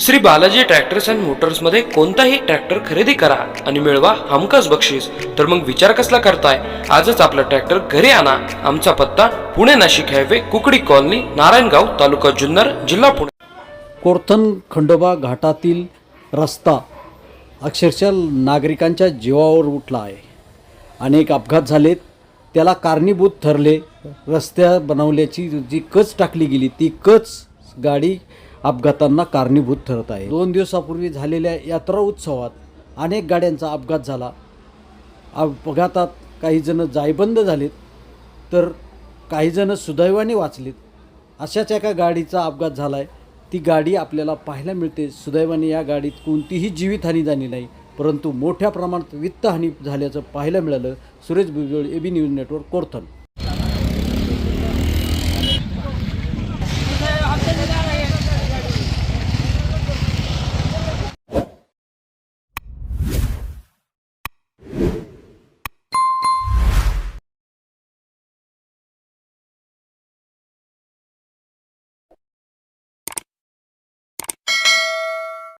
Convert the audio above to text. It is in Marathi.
श्री बालाजी ट्रॅक्टर्स अँड मोटर्समध्ये कोणताही ट्रॅक्टर खरेदी करा आणि मिळवा हमखास बक्षीस. तर मग विचार कसला करताय? आजच आपला ट्रॅक्टर घरी आणा. आमचा पत्ता पुणे नाशिक हायवे कुकडी कॉलनी नारायणगाव तालुका जुन्नर जिल्हा पुणे. कोरथन खंडोबा घाटातील रस्ता अक्षरशः नागरिकांच्या जीवावर उठला आहे. अनेक अपघात झालेत. त्याला कारणीभूत ठरले. रस्त्या बनवल्याची जी कच टाकली गेली ती कच गाडी अपघातांना कारणीभूत ठरत आहे. दोन दिवसापूर्वी झालेल्या यात्रा उत्सवात अनेक गाड्यांचा अपघात झाला. अपघातात काहीजणं जायबंद झालेत तर काहीजणं सुदैवाने वाचलेत. अशाच एका गाडीचा अपघात झाला आहे ती गाडी आपल्याला पाहायला मिळते. सुदैवाने या गाडीत कोणतीही जीवितहानी झाली नाही परंतु मोठ्या प्रमाणात वित्तहानी झाल्याचं पाहायला मिळालं. Suresh Bhujbal A B news network कोरथन.